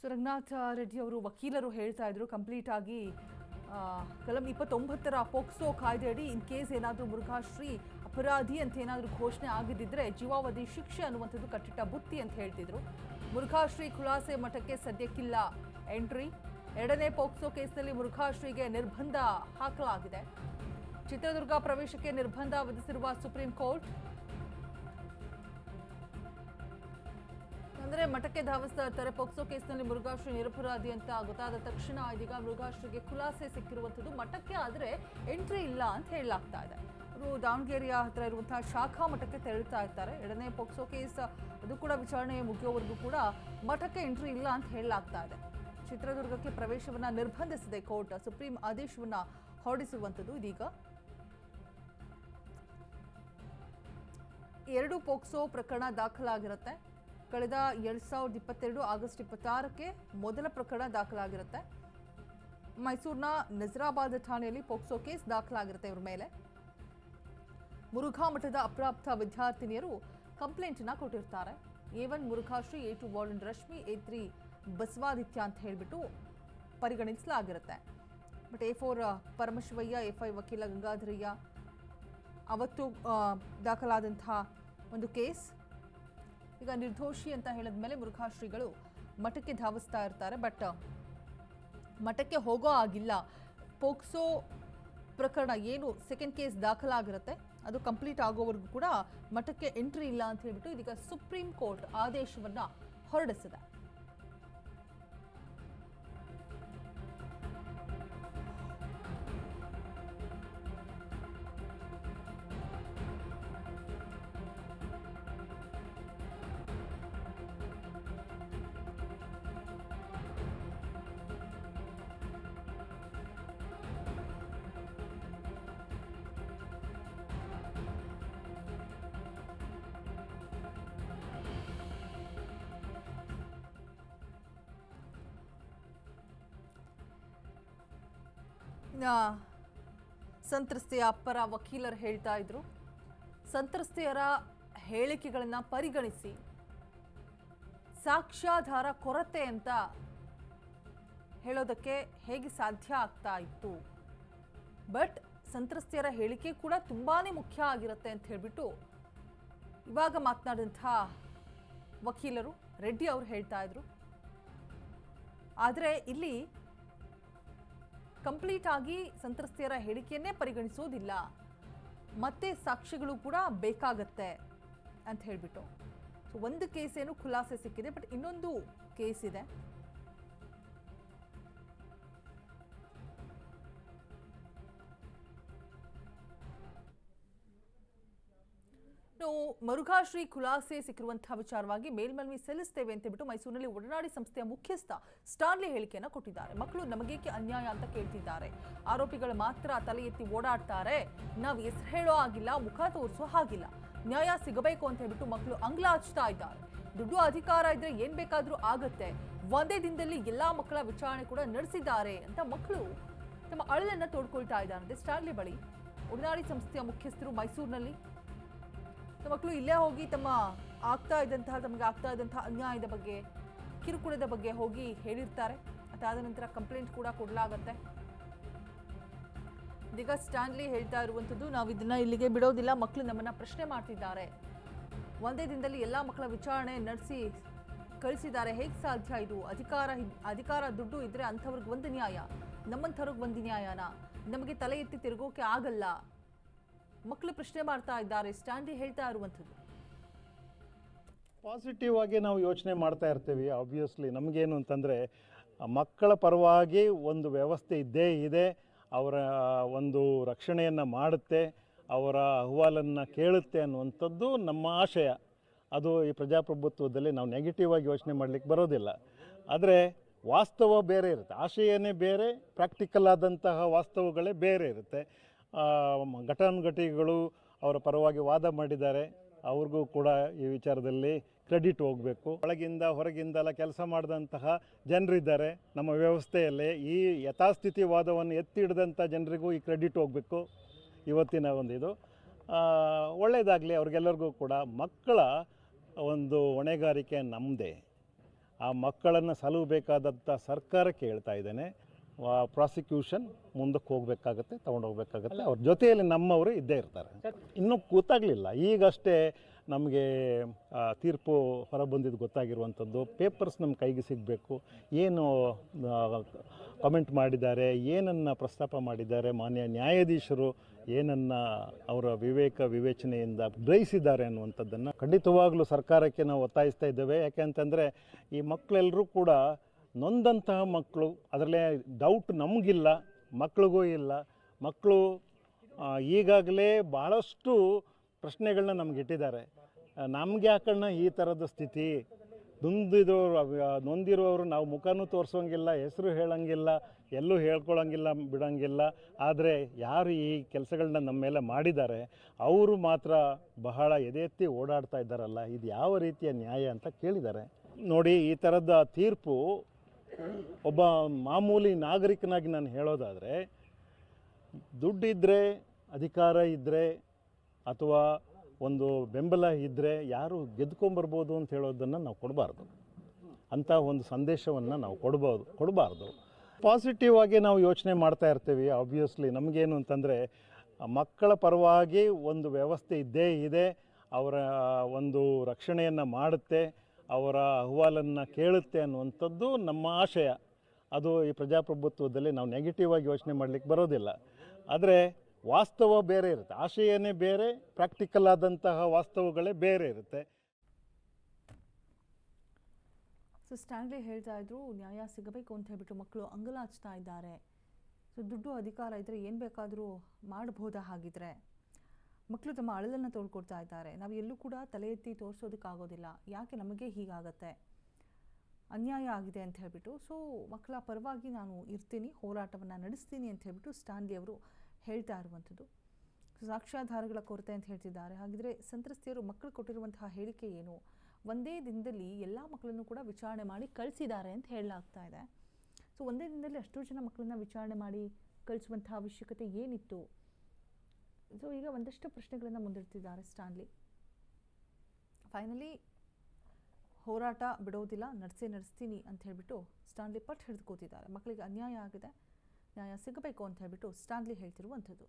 So Ranganatha Reddy ಅವರು ವಕೀಲರು ಹೇಳ್ತಾ ಇದ್ರು ಕಂಪ್ಲೀಟ್ ಆಗಿ ಕಲಂ ಇಪ್ಪತ್ತೊಂಬತ್ತರ ಪೋಕ್ಸೋ ಕಾಯ್ದೆಯಡಿ ಇನ್ ಕೇಸ್ ಏನಾದರೂ ಮುರುಘಾಶ್ರೀ ಅಪರಾಧಿ ಅಂತ ಏನಾದರೂ ಘೋಷಣೆ ಆಗಿದ್ದಿದ್ರೆ ಜೀವಾವಧಿ ಶಿಕ್ಷೆ ಅನ್ನುವಂಥದ್ದು ಕಟ್ಟಿಟ್ಟ ಬುತ್ತಿ ಅಂತ ಹೇಳ್ತಿದ್ರು. ಮುರುಘಾಶ್ರೀ ಖುಲಾಸೆ ಮಠಕ್ಕೆ ಸದ್ಯಕ್ಕಿಲ್ಲ ಎಂಟ್ರಿ. ಎರಡನೇ ಪೋಕ್ಸೋ ಕೇಸ್ನಲ್ಲಿ ಮುರುಘಾಶ್ರೀಗೆ ನಿರ್ಬಂಧ ಹಾಕಲಾಗಿದೆ. ಚಿತ್ರದುರ್ಗ ಪ್ರವೇಶಕ್ಕೆ ನಿರ್ಬಂಧ ವಿಧಿಸಿರುವ ಸುಪ್ರೀಂ ಕೋರ್ಟ್ ಅಂದ್ರೆ ಮಠಕ್ಕೆ ಧಾವಿಸ್ತಾ ಇರ್ತಾರೆ ಪೋಕ್ಸೋ ಕೇಸ್ನಲ್ಲಿ ಮುರುಘಾಶ್ರೀ ನಿರಪರಾಧಿ ಅಂತ ಗೊತ್ತಾದ ತಕ್ಷಣ ಇದೀಗ ಮುರುಘಾಶ್ರೀಗೆ ಖುಲಾಸೆ ಸಿಕ್ಕಿರುವಂಥದ್ದು ಮಠಕ್ಕೆ ಆದರೆ ಎಂಟ್ರಿ ಇಲ್ಲ ಅಂತ ಹೇಳಲಾಗ್ತಾ ಇದೆ. ಅವರು ದಾವಣಗೆರೆಯ ಹತ್ರ ಇರುವಂತಹ ಶಾಖಾ ಮಠಕ್ಕೆ ತೆರಳುತ್ತಾ ಇರ್ತಾರೆ. ಎರಡನೇ ಪೋಕ್ಸೋ ಕೇಸ್ ಅದು ಕೂಡ ವಿಚಾರಣೆ ಮುಗಿಯೋವರೆಗೂ ಕೂಡ ಮಠಕ್ಕೆ ಎಂಟ್ರಿ ಇಲ್ಲ ಅಂತ ಹೇಳಲಾಗ್ತಾ ಇದೆ. ಚಿತ್ರದುರ್ಗಕ್ಕೆ ಪ್ರವೇಶವನ್ನ ನಿರ್ಬಂಧಿಸಿದೆ ಕೋರ್ಟ್ ಸುಪ್ರೀಂ ಆದೇಶವನ್ನ ಹೊರಡಿಸುವಂಥದ್ದು ಇದೀಗ. ಎರಡು ಪೋಕ್ಸೋ ಪ್ರಕರಣ ದಾಖಲಾಗಿರುತ್ತೆ. ಕಳೆದ ಎರಡು ಸಾವಿರದ ಇಪ್ಪತ್ತೆರಡು ಆಗಸ್ಟ್ ಇಪ್ಪತ್ತಾರಕ್ಕೆ ಮೊದಲ ಪ್ರಕರಣ ದಾಖಲಾಗಿರುತ್ತೆ. ಮೈಸೂರಿನ ನಜರಾಬಾದ್ ಠಾಣೆಯಲ್ಲಿ ಪೋಕ್ಸೋ ಕೇಸ್ ದಾಖಲಾಗಿರುತ್ತೆ ಇವ್ರ ಮೇಲೆ. ಮುರುಘಾ ಮಠದ ಅಪ್ರಾಪ್ತ ವಿದ್ಯಾರ್ಥಿನಿಯರು ಕಂಪ್ಲೇಂಟನ್ನ ಕೊಟ್ಟಿರ್ತಾರೆ. A one Murughashri A two warden Rashmi, A three Basavaditya ಅಂತ ಹೇಳಿಬಿಟ್ಟು ಪರಿಗಣಿಸಲಾಗಿರುತ್ತೆ. But A four Paramashivayya, A five ವಕೀಲ ಗಂಗಾಧರಯ್ಯ ಅವತ್ತು ದಾಖಲಾದಂತಹ ಒಂದು ಕೇಸ್. ಈಗ ನಿರ್ದೋಷಿ ಅಂತ ಹೇಳಿದ ಮೇಲೆ ಮುರುಘಾಶ್ರೀಗಳು ಮಠಕ್ಕೆ ಧಾವಿಸ್ತಾ ಇರ್ತಾರೆ ಬಟ್ ಮಠಕ್ಕೆ ಹೋಗೋ ಆಗಿಲ್ಲ ಪೋಕ್ಸೋ ಪ್ರಕರಣ ಏನು ಸೆಕೆಂಡ್ ಕೇಸ್ ದಾಖಲಾಗಿರುತ್ತೆ, ಅದು ಕಂಪ್ಲೀಟ್ ಆಗೋವರೆಗೂ ಕೂಡ ಮಠಕ್ಕೆ ಎಂಟ್ರಿ ಇಲ್ಲ ಅಂತ ಹೇಳಿಬಿಟ್ಟು ಇದೀಗ ಸುಪ್ರೀಂ ಕೋರ್ಟ್ ಆದೇಶವನ್ನು ಹೊರಡಿಸಿದೆ. ಸಂತ್ರಸ್ತೆಯ ಅಪ್ಪರ ವಕೀಲರು ಹೇಳ್ತಾ ಇದ್ರು. ಸಂತ್ರಸ್ತೆಯರ ಹೇಳಿಕೆಗಳನ್ನು ಪರಿಗಣಿಸಿ. ಸಾಕ್ಷ್ಯಾಧಾರ ಕೊರತೆ ಅಂತ ಹೇಳೋದಕ್ಕೆ ಹೇಗೆ ಸಾಧ್ಯ ಆಗ್ತಾ ಇತ್ತು? ಬಟ್ ಸಂತ್ರಸ್ತೆಯರ ಹೇಳಿಕೆ ಕೂಡ ತುಂಬಾ ಮುಖ್ಯ ಆಗಿರುತ್ತೆ ಅಂತ ಹೇಳಿಬಿಟ್ಟು ಇವಾಗ ಮಾತನಾಡಿದಂಥ ವಕೀಲರು ರೆಡ್ಡಿ ಅವರು ಹೇಳ್ತಾ ಇದ್ರು. ಆದರೆ ಇಲ್ಲಿ ಕಂಪ್ಲೀಟ್ ಆಗಿ ಸಂತ್ರಸ್ತೆಯರ ಹೇಳಿಕೆಯನ್ನೇ ಪರಿಗಣಿಸೋದಿಲ್ಲ ಮತ್ತೆ ಸಾಕ್ಷಿಗಳು ಕೂಡ ಬೇಕಾಗತ್ತೆ ಅಂತ ಹೇಳಿಬಿಟ್ಟು. ಸೊ ಒಂದು ಕೇಸ್ ಏನು ಖುಲಾಸೆ ಸಿಕ್ಕಿದೆ ಬಟ್ ಇನ್ನೊಂದು ಕೇಸ್ ಇದೆ ಇನ್ನು ಮರುಘಾಶ್ರೀ ಖುಲಾಸೆ ಸಿಕ್ಕಿರುವಂತಹ ವಿಚಾರವಾಗಿ ಮೇಲ್ಮನವಿ ಸಲ್ಲಿಸ್ತೇವೆ ಅಂತ ಬಿಟ್ಟು ಮೈಸೂರಿನಲ್ಲಿ ಒಡನಾಡಿ ಸಂಸ್ಥೆಯ ಮುಖ್ಯಸ್ಥ ಸ್ಟಾನ್ಲಿ ಹೇಳಿಕೆಯನ್ನು ಕೊಟ್ಟಿದ್ದಾರೆ. ಮಕ್ಕಳು ನಮಗೇಕೆ ಅನ್ಯಾಯ ಅಂತ ಕೇಳ್ತಿದ್ದಾರೆ. ಆರೋಪಿಗಳು ಮಾತ್ರ ತಲೆ ಎತ್ತಿ ಓಡಾಡ್ತಾರೆ. ನಾವು ಹೆಸರು ಹೇಳೋ ಆಗಿಲ್ಲ ಮುಖ ತೋರಿಸೋ ಹಾಗಿಲ್ಲ. ನ್ಯಾಯ ಸಿಗಬೇಕು ಅಂತ ಹೇಳ್ಬಿಟ್ಟು ಮಕ್ಕಳು ಅಂಗ್ಲ ಹಚ್ತಾ ಇದ್ದಾರೆ. ದುಡ್ಡು ಅಧಿಕಾರ ಇದ್ರೆ ಏನ್ ಬೇಕಾದ್ರೂ ಆಗತ್ತೆ. ಒಂದೇ ದಿನದಲ್ಲಿ ಎಲ್ಲಾ ಮಕ್ಕಳ ವಿಚಾರಣೆ ಕೂಡ ನಡೆಸಿದ್ದಾರೆ ಅಂತ ಮಕ್ಕಳು ತಮ್ಮ ಅಳಲನ್ನ ತೋಡ್ಕೊಳ್ತಾ ಇದ್ದಾರೆ. ಸ್ಟಾನ್ಲಿ ಬಳಿ ಒಡನಾಡಿ ಸಂಸ್ಥೆಯ ಮುಖ್ಯಸ್ಥರು ಮೈಸೂರಿನಲ್ಲಿ ಮಕ್ಕಳು ಇಲ್ಲೇ ಹೋಗಿ ತಮ್ಮ ಆಗ್ತಾ ಇದ್ದಂತಹ, ತಮಗೆ ಆಗ್ತಾ ಇದ್ದಂತಹ ಅನ್ಯಾಯದ ಬಗ್ಗೆ, ಕಿರುಕುಳದ ಬಗ್ಗೆ ಹೋಗಿ ಹೇಳಿರ್ತಾರೆ. ಅದಾದ ನಂತರ ಕಂಪ್ಲೇಂಟ್ ಕೂಡ ಕೊಡಲಾಗತ್ತೆ. ಇದೀಗ ಸ್ಟ್ಯಾನ್ಲಿ ಹೇಳ್ತಾ ಇರುವಂಥದ್ದು ನಾವು ಇದನ್ನ ಇಲ್ಲಿಗೆ ಬಿಡೋದಿಲ್ಲ. ಮಕ್ಕಳು ನಮ್ಮನ್ನ ಪ್ರಶ್ನೆ ಮಾಡ್ತಿದ್ದಾರೆ. ಒಂದೇ ದಿನದಲ್ಲಿ ಎಲ್ಲ ಮಕ್ಕಳ ವಿಚಾರಣೆ ನಡೆಸಿ ಕಳಿಸಿದ್ದಾರೆ. ಹೇಗೆ ಸಾಧ್ಯ ಇದು? ಅಧಿಕಾರ ಅಧಿಕಾರ ದುಡ್ಡು ಇದ್ರೆ ಅಂಥವ್ರಿಗೆ ಒಂದು ನ್ಯಾಯ. ನಮ್ಮಂಥವ್ರಿಗೆ ಒಂದು ನ್ಯಾಯನ. ನಮಗೆ ತಲೆ ಎತ್ತಿ ತಿರುಗೋಕೆ ಆಗಲ್ಲ. ಮಕ್ಕಳು ಪ್ರಶ್ನೆ ಮಾಡ್ತಾ ಇದ್ದಾರೆ. ಸ್ಟ್ಯಾಂಡಿ ಹೇಳ್ತಾ ಇರುವಂಥದ್ದು. ಪಾಸಿಟಿವ್ ಆಗಿ ನಾವು ಯೋಚನೆ ಮಾಡ್ತಾ ಇರ್ತೀವಿ ಆಬ್ವಿಯಸ್ಲಿ ನಮಗೇನು ಅಂತಂದರೆ, ಮಕ್ಕಳ ಪರವಾಗಿ ಒಂದು ವ್ಯವಸ್ಥೆ ಇದ್ದೇ ಇದೆ. ಅವರ, ಒಂದು ರಕ್ಷಣೆಯನ್ನು ಮಾಡುತ್ತೆ, ಅವರ ಅಹವಾಲನ್ನು ಕೇಳುತ್ತೆ ಅನ್ನುವಂಥದ್ದು ನಮ್ಮ ಆಶಯ. ಅದು ಈ ಪ್ರಜಾಪ್ರಭುತ್ವದಲ್ಲಿ ನಾವು ನೆಗೆಟಿವ್ ಆಗಿ ಯೋಚನೆ ಮಾಡಲಿಕ್ಕೆ ಬರೋದಿಲ್ಲ. ಆದರೆ, ವಾಸ್ತವ ಬೇರೆ ಇರುತ್ತೆ. ಆಶಯನೇ ಬೇರೆ ಪ್ರಾಕ್ಟಿಕಲ್ ಆದಂತಹ ವಾಸ್ತವಗಳೇ ಬೇರೆ ಇರುತ್ತೆ. ಘಟಾನುಘಟಿಗಳು ಅವರ ಪರವಾಗಿ ವಾದ ಮಾಡಿದ್ದಾರೆ. ಅವ್ರಿಗೂ ಕೂಡ ಈ ವಿಚಾರದಲ್ಲಿ ಕ್ರೆಡಿಟ್ ಹೋಗಬೇಕು. ಒಳಗಿಂದ ಹೊರಗಿಂದೆಲ್ಲ ಕೆಲಸ ಮಾಡಿದಂತಹ ಜನರಿದ್ದಾರೆ. ನಮ್ಮ ವ್ಯವಸ್ಥೆಯಲ್ಲಿ ಈ ಯಥಾಸ್ಥಿತಿ ವಾದವನ್ನು ಎತ್ತಿ ಹಿಡಿದಂಥ ಜನರಿಗೂ ಈ ಕ್ರೆಡಿಟ್ ಹೋಗಬೇಕು. ಇವತ್ತಿನ ಒಂದು ಇದು ಒಳ್ಳೆಯದಾಗಲಿ ಅವ್ರಿಗೆಲ್ಲರಿಗೂ ಕೂಡ ಮಕ್ಕಳ ಒಂದು ಹೊಣೆಗಾರಿಕೆ ನಮ್ಮದೇ ಆ ಮಕ್ಕಳನ್ನು ಸಲುಬೇಕಾದಂಥ ಸರ್ಕಾರಕ್ಕೆ ಹೇಳ್ತಾ ಇದ್ದೇನೆ. ಪ್ರಾಸಿಕ್ಯೂಷನ್ ಮುಂದಕ್ಕೆ ಹೋಗಬೇಕಾಗತ್ತೆ ತೊಗೊಂಡೋಗ್ಬೇಕಾಗತ್ತೆ ಅವ್ರ ಜೊತೆಯಲ್ಲಿ ನಮ್ಮವರು ಇದ್ದೇ ಇರ್ತಾರೆ. ಇನ್ನೂ ಗೊತ್ತಾಗಲಿಲ್ಲ ಈಗಷ್ಟೇ ನಮಗೆ ತೀರ್ಪು ಹೊರಬಂದಿದ್ದು ಗೊತ್ತಾಗಿರುವಂಥದ್ದು. ಪೇಪರ್ಸ್ ನಮ್ಮ ಕೈಗೆ ಸಿಗಬೇಕು. ಏನು ಕಮೆಂಟ್ ಮಾಡಿದ್ದಾರೆ ಏನನ್ನು ಪ್ರಸ್ತಾಪ ಮಾಡಿದ್ದಾರೆ ಮಾನ್ಯ ನ್ಯಾಯಾಧೀಶರು ಏನನ್ನು ಅವರ ವಿವೇಕ ವಿವೇಚನೆಯಿಂದ ಗ್ರಹಿಸಿದ್ದಾರೆ ಅನ್ನುವಂಥದ್ದನ್ನು ಖಂಡಿತವಾಗಲೂ ಸರ್ಕಾರಕ್ಕೆ ನಾವು ಒತ್ತಾಯಿಸ್ತಾ ಇದ್ದೇವೆ. ಯಾಕೆಂತಂದರೆ ಈ ಮಕ್ಕಳೆಲ್ಲರೂ ಕೂಡ ನೊಂದಂತಹ ಮಕ್ಕಳು, ಅದರಲ್ಲೇ ಡೌಟ್ ನಮಗಿಲ್ಲ, ಮಕ್ಳಿಗೂ ಇಲ್ಲ. ಮಕ್ಕಳು ಈಗಾಗಲೇ ಭಾಳಷ್ಟು ಪ್ರಶ್ನೆಗಳನ್ನ ನಮ್ಗೆ ಇಟ್ಟಿದ್ದಾರೆ. ನಮಗೆ ಯಾಕಣ್ಣ ಈ ಥರದ ಸ್ಥಿತಿ? ನೊಂದಿದವರು ನೊಂದಿರುವವರು ನಾವು ಮುಖನೂ ತೋರಿಸೋಂಗಿಲ್ಲ, ಹೆಸರು ಹೇಳೋಂಗಿಲ್ಲ, ಎಲ್ಲೂ ಹೇಳ್ಕೊಳ್ಳೋಂಗಿಲ್ಲ ಬಿಡೋಂಗಿಲ್ಲ. ಆದರೆ ಯಾರು ಈ ಕೆಲಸಗಳನ್ನ ನಮ್ಮ ಮೇಲೆ ಮಾಡಿದ್ದಾರೆ, ಅವರು ಮಾತ್ರ ಬಹಳ ಎದೆತ್ತಿ ಓಡಾಡ್ತಾ ಇದ್ದಾರಲ್ಲ, ಇದು ಯಾವ ರೀತಿಯ ನ್ಯಾಯ ಅಂತ ಕೇಳಿದ್ದಾರೆ. ನೋಡಿ, ಈ ಥರದ ತೀರ್ಪು ಒಬ್ಬ ಮಾಮೂಲಿ ನಾಗರಿಕನಾಗಿ ನಾನು ಹೇಳೋದಾದರೆ ದುಡ್ಡಿದ್ದರೆ ಅಧಿಕಾರ ಇದ್ದರೆ ಅಥವಾ ಒಂದು ಬೆಂಬಲ ಇದ್ದರೆ ಯಾರು ಗೆದ್ಕೊಂಬರ್ಬೋದು ಅಂತ ಹೇಳೋದನ್ನು ನಾವು ಕೊಡಬಾರ್ದು. ಅಂಥ ಒಂದು ಸಂದೇಶವನ್ನು ನಾವು ಕೊಡ್ಬೋದು ಕೊಡಬಾರ್ದು. ಪಾಸಿಟಿವ್ ಆಗಿ ನಾವು ಯೋಚನೆ ಮಾಡ್ತಾ ಇರ್ತೀವಿ ಆಬ್ವಿಯಸ್ಲಿ ನಮಗೇನು ಅಂತಂದರೆ, ಮಕ್ಕಳ ಪರವಾಗಿ ಒಂದು ವ್ಯವಸ್ಥೆ ಇದ್ದೇ ಇದೆ, ಅವರ ಒಂದು ರಕ್ಷಣೆಯನ್ನು ಮಾಡುತ್ತೆ ಅವರ ಅಹವಾಲನ್ನು ಕೇಳುತ್ತೆ ಅನ್ನುವಂಥದ್ದು ನಮ್ಮ ಆಶಯ. ಅದು ಈ ಪ್ರಜಾಪ್ರಭುತ್ವದಲ್ಲಿ ನಾವು ನೆಗೆಟಿವ್ ಆಗಿ ಯೋಚನೆ ಮಾಡಲಿಕ್ಕೆ ಬರೋದಿಲ್ಲ. ಆದರೆ ವಾಸ್ತವ ಬೇರೆ ಇರುತ್ತೆ. ಆಶಯನೇ ಬೇರೆ ಪ್ರಾಕ್ಟಿಕಲ್ ಆದಂತಹ ವಾಸ್ತವಗಳೇ ಬೇರೆ ಇರುತ್ತೆ. ಸೊ ಸ್ಟ್ಯಾನ್ಲಿ ಹೇಳ್ತಾ ಇದ್ರು, ನ್ಯಾಯ ಸಿಗಬೇಕು ಅಂತ ಹೇಳ್ಬಿಟ್ಟು ಮಕ್ಕಳು ಅಂಗಲಾಚ್ತಾ ಇದ್ದಾರೆ. ಸೊ ದುಡ್ಡು ಅಧಿಕಾರ ಇದ್ದರೆ ಏನು ಬೇಕಾದರೂ ಮಾಡಬಹುದಾ ಹಾಗಿದ್ರೆ? ಮಕ್ಕಳು ತಮ್ಮ ಅಳಲನ್ನು ತೋಳ್ಕೊಡ್ತಾ ಇದ್ದಾರೆ. ನಾವು ಎಲ್ಲೂ ಕೂಡ ತಲೆ ಎತ್ತಿ ತೋರಿಸೋದಕ್ಕಾಗೋದಿಲ್ಲ. ಯಾಕೆ ನಮಗೆ ಹೀಗಾಗತ್ತೆ? ಅನ್ಯಾಯ ಆಗಿದೆ ಅಂತ ಹೇಳ್ಬಿಟ್ಟು ಸೊ ಮಕ್ಕಳ ಪರವಾಗಿ ನಾನು ಇರ್ತೀನಿ, ಹೋರಾಟವನ್ನು ನಡೆಸ್ತೀನಿ ಅಂತ ಹೇಳ್ಬಿಟ್ಟು ಸ್ಟಾನ್ಲಿ ಅವರು ಹೇಳ್ತಾ ಇರುವಂಥದ್ದು. ಸಾಕ್ಷ್ಯಾಧಾರಗಳ ಕೊರತೆ ಅಂತ ಹೇಳ್ತಿದ್ದಾರೆ. ಹಾಗಿದ್ರೆ ಸಂತ್ರಸ್ತೆಯರು ಮಕ್ಕಳು ಕೊಟ್ಟಿರುವಂತಹ ಹೇಳಿಕೆ ಏನು? ಒಂದೇ ದಿನದಲ್ಲಿ ಎಲ್ಲ ಮಕ್ಕಳನ್ನು ಕೂಡ ವಿಚಾರಣೆ ಮಾಡಿ ಕಳಿಸಿದ್ದಾರೆ ಅಂತ ಹೇಳಲಾಗ್ತಾ ಇದೆ. ಸೊ ಒಂದೇ ದಿನದಲ್ಲಿ ಅಷ್ಟು ಜನ ಮಕ್ಕಳನ್ನ ವಿಚಾರಣೆ ಮಾಡಿ ಕಳಿಸುವಂತಹ ಅವಶ್ಯಕತೆ ಏನಿತ್ತು? ಸೊ ಈಗ ಒಂದಷ್ಟು ಪ್ರಶ್ನೆಗಳನ್ನು ಮುಂದಿಡ್ತಿದ್ದಾರೆ ಸ್ಟಾನ್ಲಿ ಫೈನಲಿ ಹೋರಾಟ ಬಿಡೋದಿಲ್ಲ, ನಡೆಸೇ ನಡೆಸ್ತೀನಿ ಅಂತ ಹೇಳಿಬಿಟ್ಟು ಸ್ಟಾನ್ಲಿ ಪಟ್ ಹಿಡಿದು ಕೂತಿದ್ದಾರೆ. ಮಕ್ಕಳಿಗೆ ಅನ್ಯಾಯ ಆಗಿದೆ, ನ್ಯಾಯ ಸಿಗಬೇಕು ಅಂತ ಹೇಳಿಬಿಟ್ಟು ಸ್ಟಾನ್ಲಿ ಹೇಳ್ತಿರುವಂಥದ್ದು.